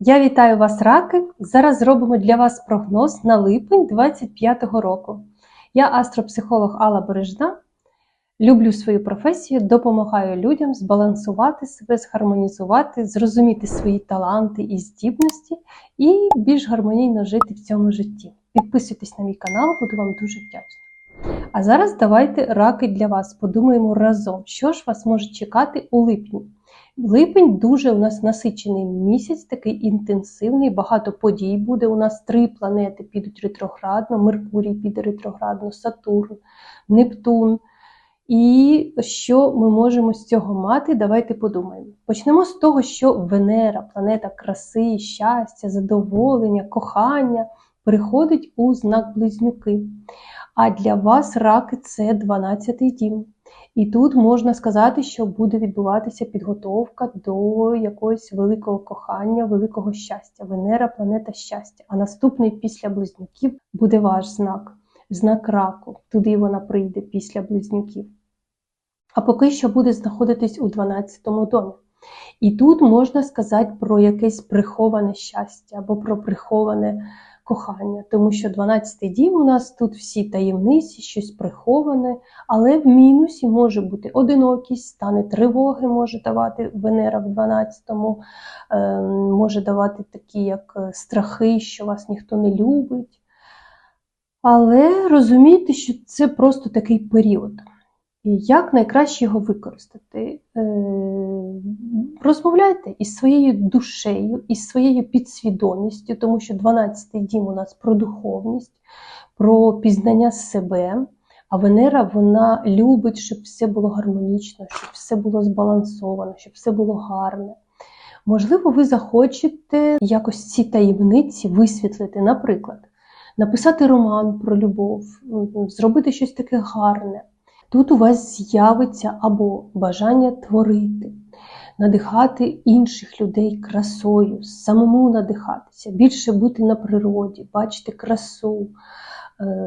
Я вітаю вас, раки! Зараз зробимо для вас прогноз на липень 25-го року. Я астропсихолог Алла Бережна. Люблю свою професію, допомагаю людям збалансувати себе, згармонізувати, зрозуміти свої таланти і здібності і більш гармонійно жити в цьому житті. Підписуйтесь на мій канал, буду вам дуже вдячна. А зараз давайте раки для вас подумаємо разом, що ж вас може чекати у липні. Липень дуже у нас насичений місяць, такий інтенсивний, багато подій буде. У нас три планети підуть ретроградно, Меркурій піде ретроградно, Сатурн, Нептун. І що ми можемо з цього мати? Давайте подумаємо. Почнемо з того, що Венера, планета краси, щастя, задоволення, кохання, переходить у знак близнюки. А для вас раки це 12-й дім. І тут можна сказати, що буде відбуватися підготовка до якогось великого кохання, великого щастя. Венера планета щастя. А наступний після близнюків буде ваш знак, знак раку. Туди вона прийде після близнюків. А поки що буде знаходитись у 12-му домі. І тут можна сказати про якесь приховане щастя або про приховане кохання, тому що 12-й дім у нас тут всі таємниці, щось приховане, але в мінусі може бути одинокість, стане тривоги, може давати Венера в 12-му, е, може давати такі, як е, страхи, що вас ніхто не любить. Але розумійте, що це просто такий період. Як найкраще його використати? Е, розмовляйте із своєю душею, із своєю підсвідомістю, тому що 12-й дім у нас про духовність, про пізнання себе. А Венера вона любить, щоб все було гармонічно, щоб все було збалансовано, щоб все було гарне. Можливо, ви захочете якось ці таємниці висвітлити, наприклад, написати роман про любов, зробити щось таке гарне. Тут у вас з'явиться або бажання творити, надихати інших людей красою, самому надихатися, більше бути на природі, бачити красу,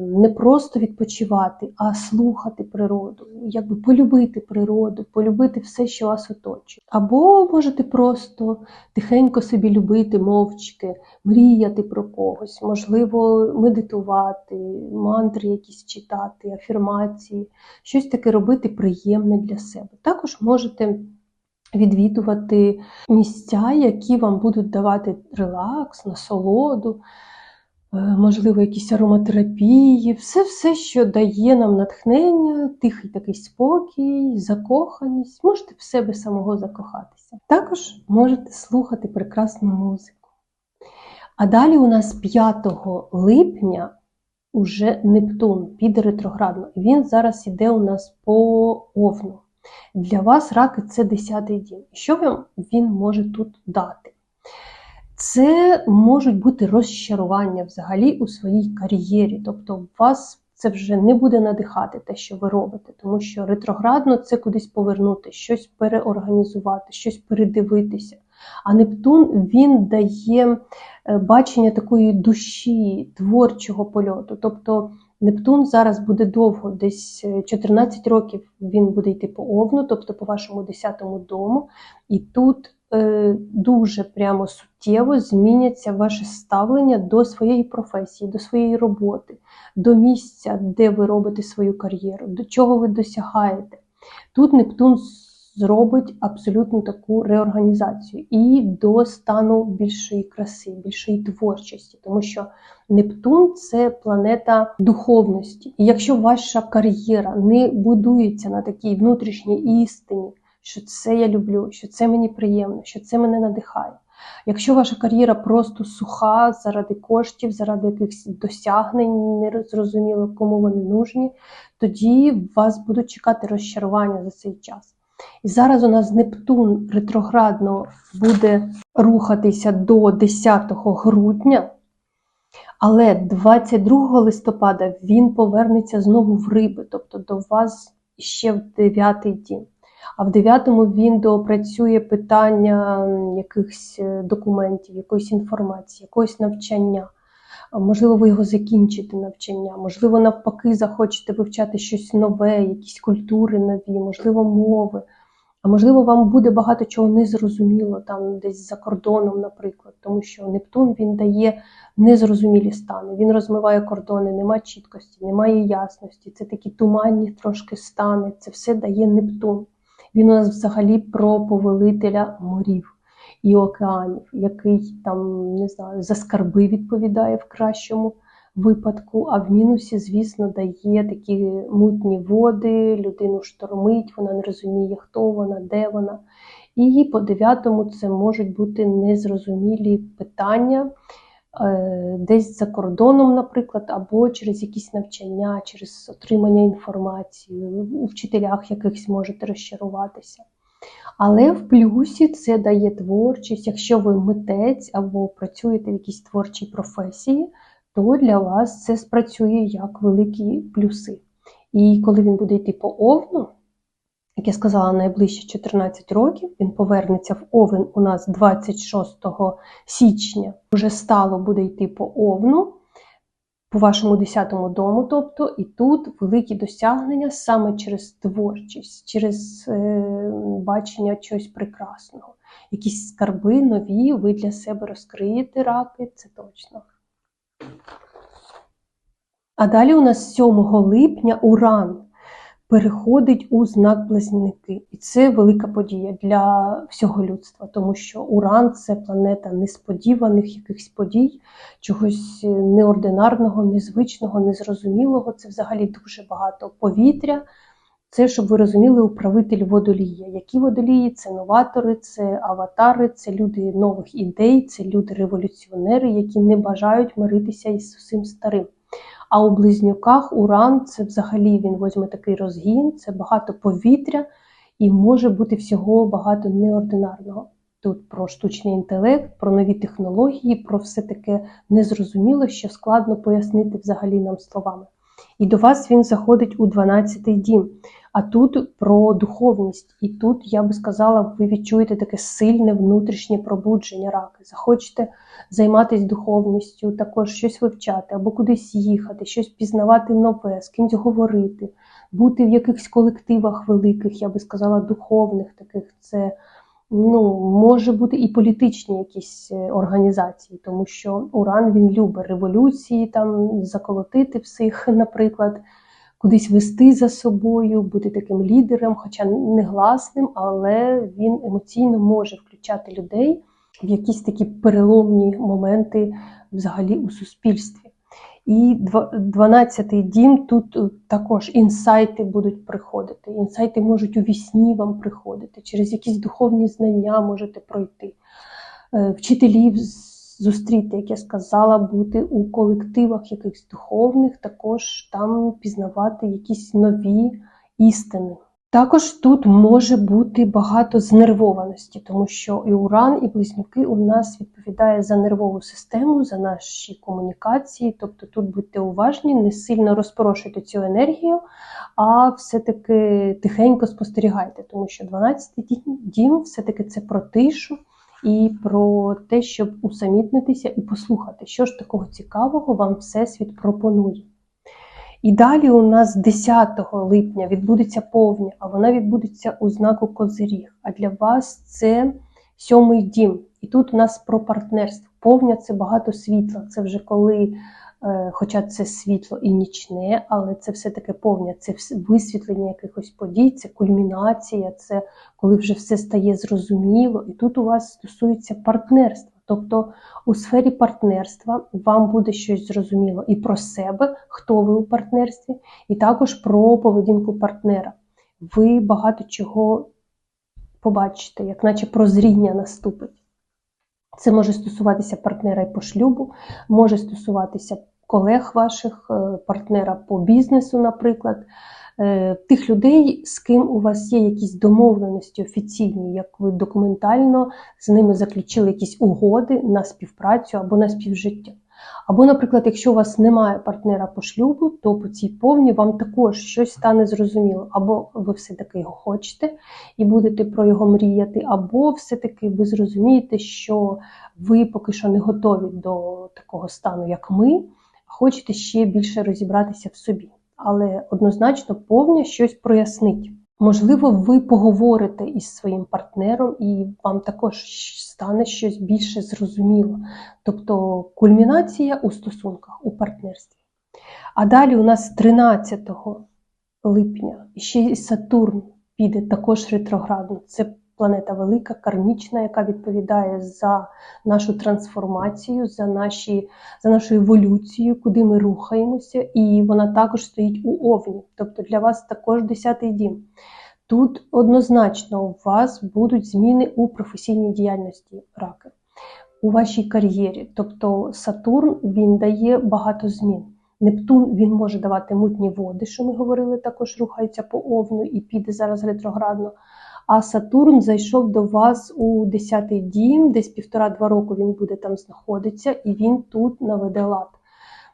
не просто відпочивати, а слухати природу, якби полюбити природу, полюбити все, що вас оточує. Або можете просто тихенько собі любити, мовчки, мріяти про когось, можливо, медитувати, мантри якісь читати, афірмації, щось таке робити приємне для себе. Також можете відвідувати місця, які вам будуть давати релакс, насолоду, е, можливо, якісь ароматерапії, все, все, що дає нам натхнення, тихий такий спокій, закоханість, можете в себе самого закохатися. Також можете слухати прекрасну музику. А далі у нас 5 липня уже Нептун піде ретроградно. Він зараз іде у нас по Овну. Для вас раки це 10-й дім. Що вам він може тут дати? Це можуть бути розчарування взагалі у своїй кар'єрі. Тобто, вас це вже не буде надихати те, що ви робите, тому що ретроградно це кудись повернути, щось переорганізувати, щось передивитися. А Нептун він дає е, бачення такої душі, творчого польоту. Тобто Нептун зараз буде довго, десь 14 е, років він буде йти по овну, тобто по вашому 10-му дому. І тут дуже прямо суттєво зміняться ваше ставлення до своєї професії, до своєї роботи, до місця, де ви робите свою кар'єру, до чого ви досягаєте. Тут Нептун зробить абсолютно таку реорганізацію і до стану більшої краси, більшої творчості, тому що Нептун це планета духовності. І якщо ваша кар'єра не будується на такій внутрішній істині, що це я люблю, що це мені приємно, що це мене надихає. Якщо ваша кар'єра просто суха заради коштів, заради якихось досягнень, не зрозуміло, кому вони нужні, тоді вас будуть чекати розчарування за цей час. І зараз у нас Нептун ретроградно буде рухатися до 10 грудня, але 22 листопада він повернеться знову в риби, тобто до вас ще в 9 дім. А в 9-му він доопрацює питання якихось е, документів, якоїсь інформації, якогось навчання. Можливо, ви його закінчите навчання, можливо, навпаки, захочете вивчати щось нове, якісь культури нові, можливо, мови. А можливо, вам буде багато чого незрозуміло там десь за кордоном, наприклад, тому що Нептун він дає незрозумілі стани. Він розмиває кордони, немає чіткості, немає ясності. Це такі туманні трошки стани. Це все дає Нептун. Він у нас взагалі про повелителя морів і океанів, який там не знаю за скарби відповідає в кращому випадку. А в мінусі, звісно, дає такі мутні води, людину штормить, вона не розуміє, хто вона, де вона. І по дев'ятому це можуть бути незрозумілі питання. Е, Десь за кордоном, наприклад, або через якісь навчання, через отримання інформації, у вчителях якихось можете розчаруватися. Але в плюсі це дає творчість. Якщо ви митець або працюєте в якійсь творчій професії, то для вас це спрацює як великі плюси. І коли він буде йти по овну, як я сказала, найближче 14 років, він повернеться в овен у нас 26 січня. Вже стало буде йти по овну, по вашому 10-му дому, тобто, і тут великі досягнення саме через творчість, через е, бачення чогось прекрасного. Якісь скарби нові ви для себе розкриєте раки, це точно. А далі у нас 7 липня Уран переходить у знак Близнюки. І це велика подія для всього людства, тому що Уран це планета несподіваних якихось подій, чогось неординарного, незвичного, незрозумілого. Це взагалі дуже багато повітря. Це, щоб ви розуміли, управитель водолія. Які водолії? Це новатори, це аватари, це люди нових ідей, це люди революціонери, які не бажають миритися із усім старим. А у близнюках уран це взагалі він возьме такий розгін, це багато повітря і може бути всього багато неординарного. Тут про штучний інтелект, про нові технології, про все таке незрозуміло, що складно пояснити взагалі нам словами. І до вас він заходить у 12-й дім. А тут про духовність. І тут, я би сказала, ви відчуєте таке сильне внутрішнє пробудження раки. Захочете займатися духовністю, також щось вивчати, або кудись їхати, щось пізнавати нове, з кимось говорити, бути в якихось колективах великих, я би сказала, духовних таких. Це ну, може бути і політичні якісь е, організації, тому що Уран він любить революції, там заколотити всіх, наприклад, кудись вести за собою, бути таким лідером, хоча негласним, але він емоційно може включати людей в якісь такі переломні моменти взагалі у суспільстві. І 12-й дім тут е, також інсайти будуть приходити. Інсайти можуть у вісні вам приходити, через якісь духовні знання можете пройти. Е, Вчителів зустріти, як я сказала, бути у колективах якихось духовних, також там пізнавати якісь нові істини. Також тут може бути багато знервованості, тому що і уран, і близнюки у нас відповідає за нервову систему, за наші комунікації. Тобто тут будьте уважні, не сильно розпорошуйте цю енергію, а все-таки тихенько спостерігайте, тому що 12-й дім все-таки це про тишу і про те, щоб усамітнитися і послухати, що ж такого цікавого вам Всесвіт пропонує. І далі у нас 10 липня відбудеться повня, а вона відбудеться у знаку Козиріг. А для вас це сьомий дім. І тут у нас про партнерство. Повня це багато світла. Це вже коли, е, хоча це світло і нічне, але це все-таки повня, це висвітлення якихось подій, це кульмінація, це коли вже все стає зрозуміло. І тут у вас стосується партнерства. Тобто у сфері партнерства вам буде щось зрозуміло і про себе, хто ви у партнерстві, і також про поведінку партнера. Ви багато чого побачите, як наче прозріння наступить. Це може стосуватися партнера і по шлюбу, може стосуватися колег ваших, е, партнера по бізнесу, наприклад. Е, тих людей, з ким у вас є якісь домовленості офіційні, як ви документально з ними заключили якісь угоди на співпрацю або на співжиття. Або, наприклад, якщо у вас немає партнера по шлюбу, то по цій повні вам також щось стане зрозуміло. Або ви все-таки його хочете і будете про його мріяти, або все-таки ви зрозумієте, що ви поки що не готові до такого стану, як ми, а хочете ще більше розібратися в собі але однозначно повня щось прояснить. Можливо, ви поговорите із своїм партнером, і вам також стане щось більше зрозуміло. Тобто кульмінація у стосунках, у партнерстві. А далі у нас 13 липня ще й Сатурн піде також ретроградно. Це планета велика, кармічна, яка відповідає за нашу трансформацію, за, наші, за нашу еволюцію, куди ми рухаємося, і вона також стоїть у Овні. Тобто для вас також 10-й дім. Тут однозначно у вас будуть зміни у професійній діяльності раки, у вашій кар'єрі. Тобто Сатурн він дає багато змін. Нептун він може давати мутні води, що ми говорили, також рухається по овну і піде зараз ретроградно. А Сатурн зайшов до вас у 10-й дім, десь півтора-два року він буде там знаходитися, і він тут наведе лад.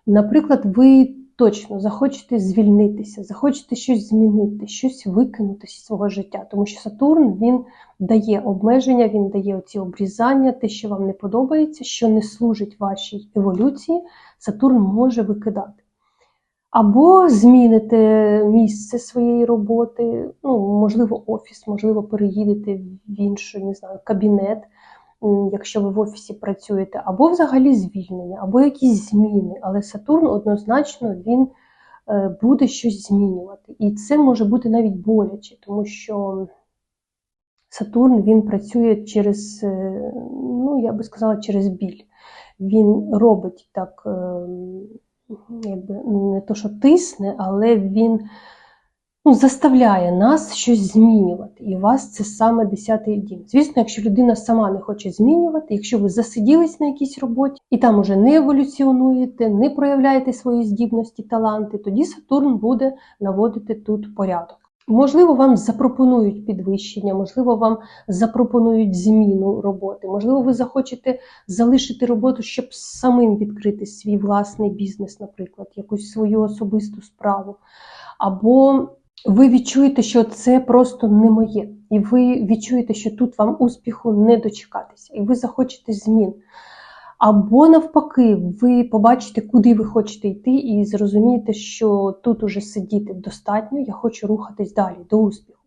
Наприклад, ви точно захочете звільнитися, захочете щось змінити, щось викинути зі свого життя, тому що Сатурн він дає обмеження, він дає оці обрізання, те, що вам не подобається, що не служить вашій еволюції, Сатурн може викидати. Або зміните місце своєї роботи, ну, можливо, офіс, можливо, переїдете в інший, не знаю, кабінет, якщо ви в офісі працюєте, або взагалі звільнення, або якісь зміни. Але Сатурн однозначно він е, буде щось змінювати. І це може бути навіть боляче, тому що Сатурн він працює через, е, ну, я би сказала, через біль. Він робить так. Якби не то, що тисне, але він ну, заставляє нас щось змінювати. І у вас це саме 10-й дім. Звісно, якщо людина сама не хоче змінювати, якщо ви засиділись на якійсь роботі і там уже не еволюціонуєте, не проявляєте свої здібності, таланти, тоді Сатурн буде наводити тут порядок. Можливо, вам запропонують підвищення, можливо, вам запропонують зміну роботи, можливо, ви захочете залишити роботу, щоб самим відкрити свій власний бізнес, наприклад, якусь свою особисту справу. Або ви відчуєте, що це просто не моє, і ви відчуєте, що тут вам успіху не дочекатися, і ви захочете змін. Або навпаки, ви побачите, куди ви хочете йти, і зрозумієте, що тут уже сидіти достатньо, я хочу рухатись далі до успіху.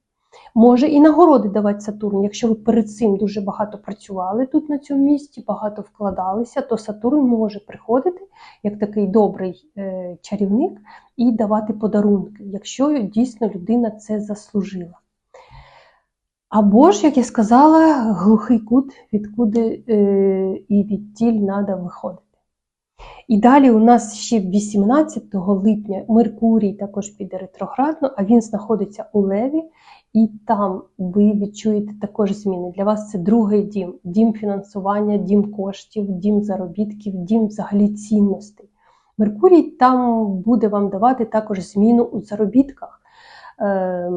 Може і нагороди давати Сатурн. Якщо ви перед цим дуже багато працювали тут на цьому місці, багато вкладалися, то Сатурн може приходити як такий добрий е, чарівник і давати подарунки, якщо дійсно людина це заслужила. Або ж, як я сказала, глухий кут, відкуди е, і відтіль треба виходити. І далі у нас ще 18 липня Меркурій також піде ретроградно, а він знаходиться у Леві, і там ви відчуєте також зміни. Для вас це другий дім, дім фінансування, дім коштів, дім заробітків, дім взагалі цінностей. Меркурій там буде вам давати також зміну у заробітках. Ем,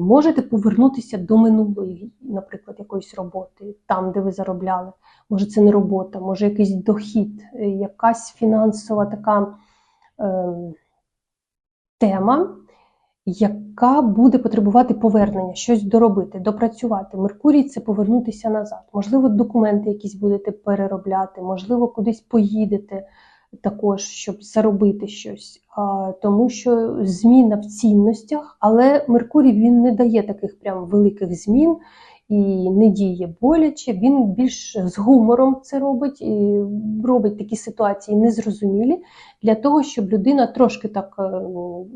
можете повернутися до минулої, наприклад, якоїсь роботи, там, де ви заробляли. Може, це не робота, може якийсь дохід, е, якась фінансова така е, тема, яка буде потребувати повернення, щось доробити, допрацювати. Меркурій це повернутися назад. Можливо, документи якісь будете переробляти, можливо, кудись поїдете також, щоб заробити щось, тому що зміна в цінностях, але Меркурій він не дає таких прям великих змін і не діє боляче. Він більш з гумором це робить і робить такі ситуації незрозумілі для того, щоб людина трошки так е,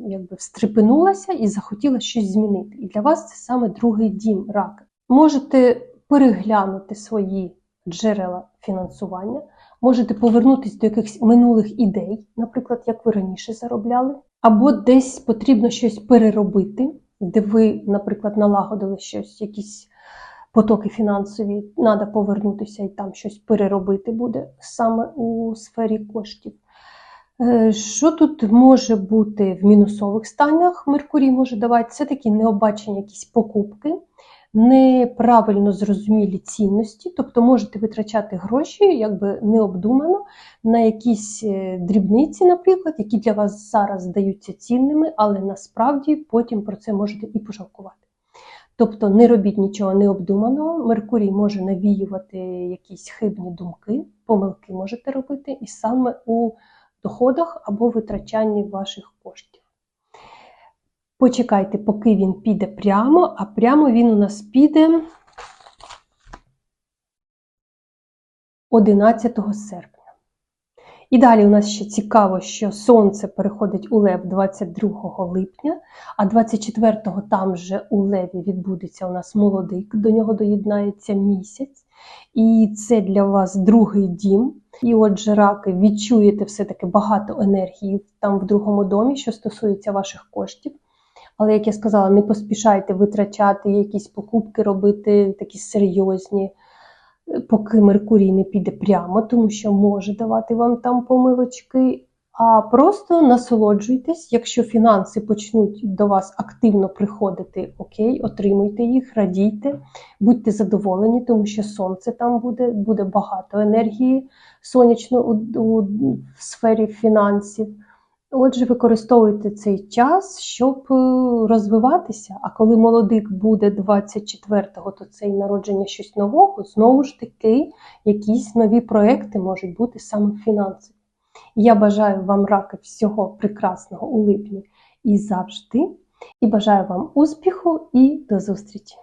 якби встрепенулася і захотіла щось змінити. І для вас це саме другий дім раки. Можете переглянути свої джерела фінансування. Можете повернутися до якихось минулих ідей, наприклад, як ви раніше заробляли, або десь потрібно щось переробити, де ви, наприклад, налагодили щось, якісь потоки фінансові, треба повернутися і там щось переробити буде саме у сфері коштів. Е, що тут може бути в мінусових станах? Меркурій може давати це такі необачені якісь покупки неправильно зрозумілі цінності, тобто можете витрачати гроші якби необдумано на якісь е, дрібниці, наприклад, які для вас зараз здаються цінними, але насправді потім про це можете і пожалкувати. Тобто не робіть нічого необдуманого, Меркурій може навіювати якісь хибні думки, помилки можете робити, і саме у доходах або витрачанні ваших коштів. Почекайте, поки він піде прямо, а прямо він у нас піде 11 серпня. І далі у нас ще цікаво, що Сонце переходить у Лев 22 липня, а 24-го там же у Леві відбудеться у нас молодик, до нього доєднається місяць. І це для вас другий дім. І отже, раки, відчуєте все-таки багато енергії там в другому домі, що стосується ваших коштів. Але, як я сказала, не поспішайте витрачати якісь покупки, робити такі серйозні, е, поки Меркурій не піде прямо, тому що може давати вам там помилочки. А просто насолоджуйтесь, якщо фінанси почнуть до вас активно приходити, окей, отримуйте їх, радійте, будьте задоволені, тому що сонце там буде, буде багато енергії сонячно у, у в сфері фінансів. Отже, використовуйте цей час, щоб е, розвиватися. А коли молодик буде 24-го, то це і народження щось нового, знову ж таки, якісь нові проекти можуть бути саме фінансові. Я бажаю вам раки всього прекрасного у липні і завжди. І бажаю вам успіху і до зустрічі!